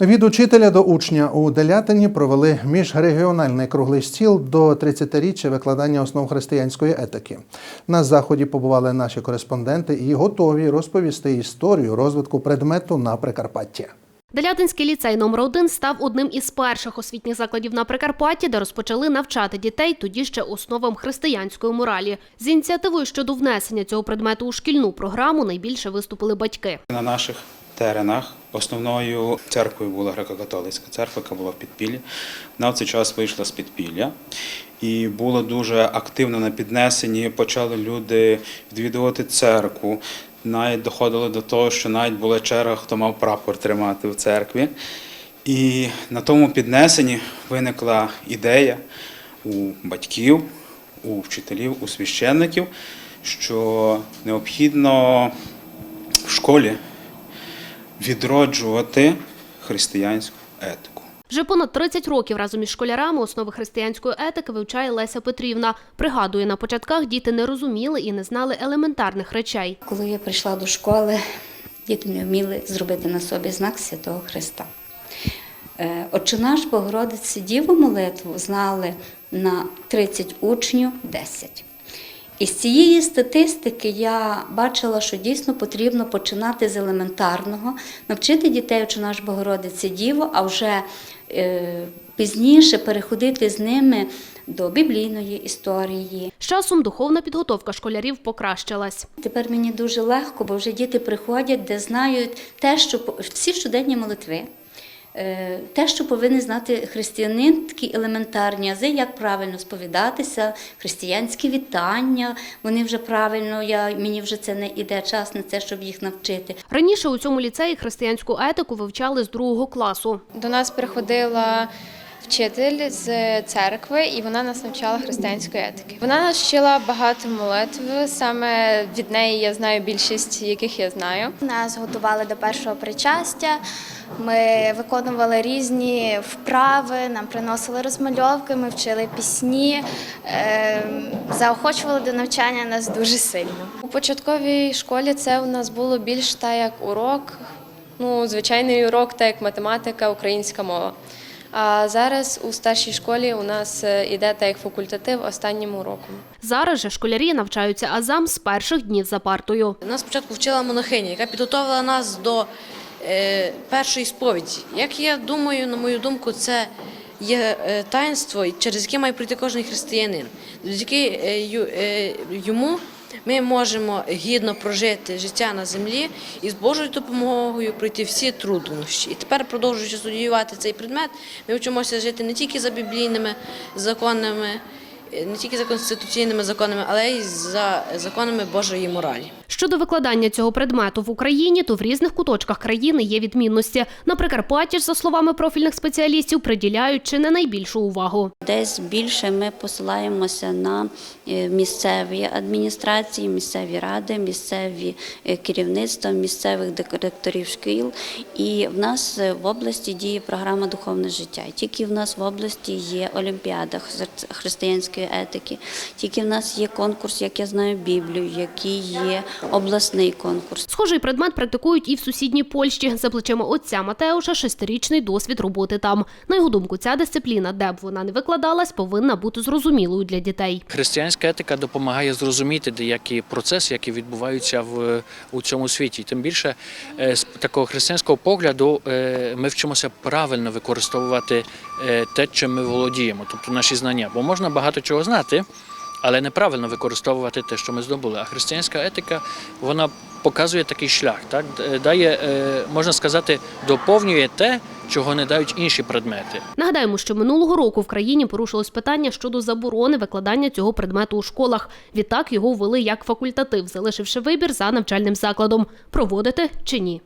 Від учителя до учня у Делятині провели міжрегіональний круглий стіл до 30-річчя викладання основ християнської етики. На заході побували наші кореспонденти і готові розповісти історію розвитку предмету на Прикарпатті. Делятинський ліцей номер 1 став одним із перших освітніх закладів на Прикарпатті, де розпочали навчати дітей тоді ще основам християнської моралі. З ініціативою щодо внесення цього предмету у шкільну програму найбільше виступили батьки. На наших теренах основною церквою була греко-католицька церква, яка була в підпіллі. Вона в цей час вийшла з підпілля і була дуже активно на піднесенні. Почали люди відвідувати церкву. Навіть доходило до того, що навіть була черга, хто мав прапор тримати в церкві. І на тому піднесенні виникла ідея у батьків, у вчителів, у священників, що необхідно в школі відроджувати християнську етику. Вже понад 30 років разом із школярами основи християнської етики вивчає Леся Петрівна. Пригадує, на початках діти не розуміли і не знали елементарних речей. Коли я прийшла до школи, діти не вміли зробити на собі знак Святого Христа. Е, Отче наш Богородиці Діву молитву знали на 30 учнів 10. Із цієї статистики я бачила, що дійсно потрібно починати з елементарного, навчити дітей Отче наш Богородиці Діву, а вже е, пізніше переходити з ними до біблійної історії, З часом духовна підготовка школярів покращилась. Тепер мені дуже легко, бо вже діти приходять, де знають те, що всі щоденні молитви. Е, Те, що повинен знати християнин, такі елементарні ази, як правильно сповідатися, християнські вітання, вони вже правильно, я, мені вже це не іде час на це, щоб їх навчити. Раніше у цьому ліцеї християнську етику вивчали з другого класу. До нас приходила вчитель з церкви, і вона нас навчала християнської етики. Вона нас вчила багато молитв. Саме від неї я знаю більшість, яких я знаю. Нас готували до першого причастя. Ми виконували різні вправи, нам приносили розмальовки, ми вчили пісні, е, заохочували до навчання нас дуже сильно. У початковій школі це у нас було більш так як урок, ну звичайний урок, так як математика, українська мова. А зараз у старшій школі у нас е, іде так як факультатив останнім уроком. Зараз же школярі навчаються азам з перших днів за партою. Нас спочатку вчила монахиня, яка підготовила нас до е, першої сповіді. Як я думаю, на мою думку, це є е, таїнство, через яке має прийти кожен християнин. Завдяки е, ю- е, йому ми можемо гідно прожити життя на землі і з Божою допомогою пройти всі труднощі. І тепер, продовжуючи студіювати цей предмет, ми вчимося жити не тільки за біблійними законами, не тільки за конституційними законами, але й за законами Божої моралі. Щодо викладання цього предмету в Україні, то в різних куточках країни є відмінності. На Прикарпатті ж, за словами профільних спеціалістів, приділяють чи не найбільшу увагу. Десь більше ми посилаємося на е, місцеві адміністрації, місцеві ради, місцеві е, керівництва, місцевих директорів шкіл. І в нас е, в області діє програма Духовне життя. Тільки в нас в області є Олімпіада хр- християнської етики, тільки в нас є конкурс, як я знаю, Біблію, який є обласний конкурс. Схожий предмет практикують і в сусідній Польщі. За плечима отця Матеуша шестирічний досвід роботи там. На його думку, ця дисципліна, де б вона не викладалась, повинна бути зрозумілою для дітей. Християнська етика допомагає зрозуміти деякі процеси, які відбуваються в у цьому світі. Тим більше е, з такого християнського погляду е, ми вчимося правильно використовувати е, те, чим ми володіємо, тобто наші знання. Бо можна багато чого знати, але неправильно використовувати те, що ми здобули. А християнська етика вона показує такий шлях, так дає, е, можна сказати, доповнює те, чого не дають інші предмети. Нагадаємо, що минулого року в країні порушилось питання щодо заборони викладання цього предмету у школах. Відтак його ввели як факультатив, залишивши вибір за навчальним закладом проводити чи ні.